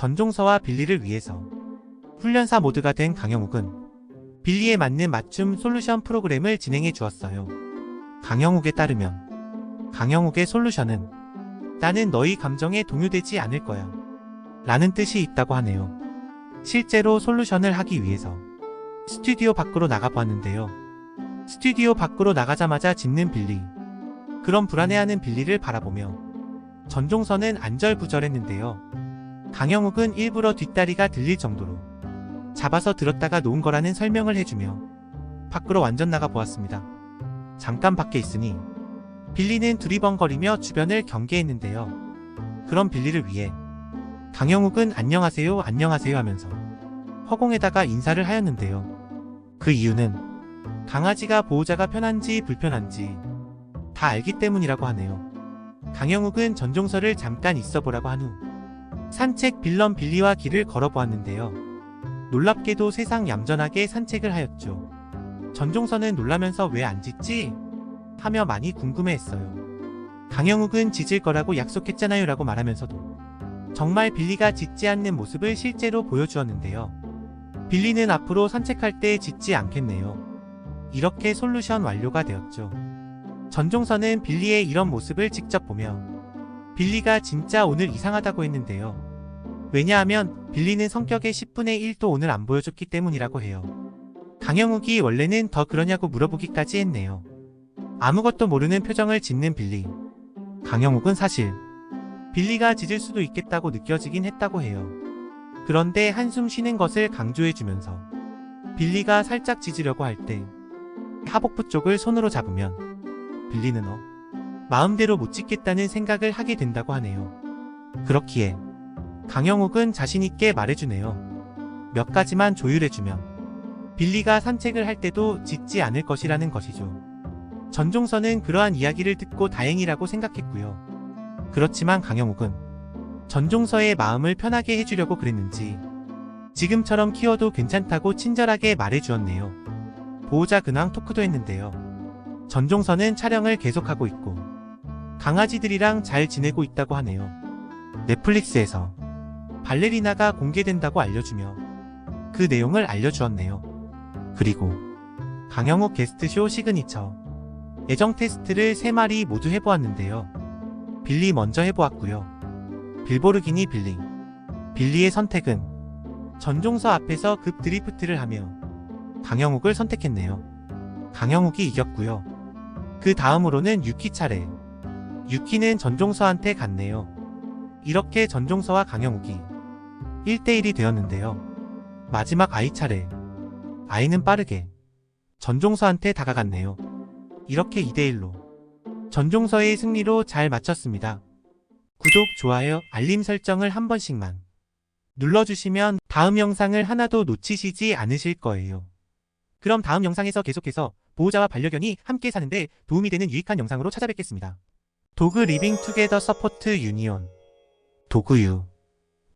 전종서와 빌리를 위해서 훈련사 모드가 된 강영욱은 빌리에 맞는 맞춤 솔루션 프로그램을 진행해 주었어요. 강영욱에 따르면 강영욱의 솔루션은 나는 너희 감정에 동요되지 않을 거야. 라는 뜻이 있다고 하네요. 실제로 솔루션을 하기 위해서 스튜디오 밖으로 나가보았는데요. 스튜디오 밖으로 나가자마자 짖는 빌리. 그런 불안해하는 빌리를 바라보며 전종서는 안절부절했는데요. 강영욱은 일부러 뒷다리가 들릴 정도로 잡아서 들었다가 놓은 거라는 설명을 해주며 밖으로 완전 나가 보았습니다. 잠깐 밖에 있으니 빌리는 두리번거리며 주변을 경계했는데요. 그런 빌리를 위해 강영욱은 안녕하세요 안녕하세요 하면서 허공에다가 인사를 하였는데요. 그 이유는 강아지가 보호자가 편한지 불편한지 다 알기 때문이라고 하네요. 강영욱은 전종서를 잠깐 있어 보라고 한 후 산책 빌런 빌리와 길을 걸어보았는데요. 놀랍게도 세상 얌전하게 산책을 하였죠. 전종서는 놀라면서 왜 안 짖지? 하며 많이 궁금해했어요. 강영욱은 짖을 거라고 약속했잖아요 라고 말하면서도 정말 빌리가 짖지 않는 모습을 실제로 보여주었는데요. 빌리는 앞으로 산책할 때 짖지 않겠네요. 이렇게 솔루션 완료가 되었죠. 전종서는 빌리의 이런 모습을 직접 보며 빌리가 진짜 오늘 이상하다고 했는데요. 왜냐하면 빌리는 성격의 10분의 1도 오늘 안 보여줬기 때문이라고 해요. 강영욱이 원래는 더 그러냐고 물어보기까지 했네요. 아무것도 모르는 표정을 짓는 빌리. 강영욱은 사실 빌리가 짖을 수도 있겠다고 느껴지긴 했다고 해요. 그런데 한숨 쉬는 것을 강조해주면서 빌리가 살짝 짖으려고 할 때 하복부 쪽을 손으로 잡으면 빌리는 어 마음대로 못 짖겠다는 생각을 하게 된다고 하네요. 그렇기에 강영욱은 자신있게 말해주네요. 몇 가지만 조율해주면 빌리가 산책을 할 때도 짖지 않을 것이라는 것이죠. 전종서는 그러한 이야기를 듣고 다행이라고 생각했고요. 그렇지만 강영욱은 전종서의 마음을 편하게 해주려고 그랬는지 지금처럼 키워도 괜찮다고 친절하게 말해주었네요. 보호자 근황 토크도 했는데요. 전종서는 촬영을 계속하고 있고 강아지들이랑 잘 지내고 있다고 하네요. 넷플릭스에서 발레리나가 공개된다고 알려주며 그 내용을 알려주었네요. 그리고 강영욱 게스트쇼 시그니처 애정 테스트를 3마리 모두 해보았는데요. 빌리 먼저 해보았고요. 빌보르기니 빌리. 빌리의 선택은 전종서 앞에서 급 드리프트를 하며 강영욱을 선택했네요. 강영욱이 이겼고요. 그 다음으로는 유키 차례. 유키는 전종서한테 갔네요. 이렇게 전종서와 강영욱이 1대1이 되었는데요. 마지막 아이 차례. 아이는 빠르게 전종서한테 다가갔네요. 이렇게 2대1로 전종서의 승리로 잘 마쳤습니다. 구독, 좋아요, 알림 설정을 한 번씩만 눌러주시면 다음 영상을 하나도 놓치시지 않으실 거예요. 그럼 다음 영상에서 계속해서 보호자와 반려견이 함께 사는데 도움이 되는 유익한 영상으로 찾아뵙겠습니다. 도그 리빙 투게더 서포트 유니온. 도구유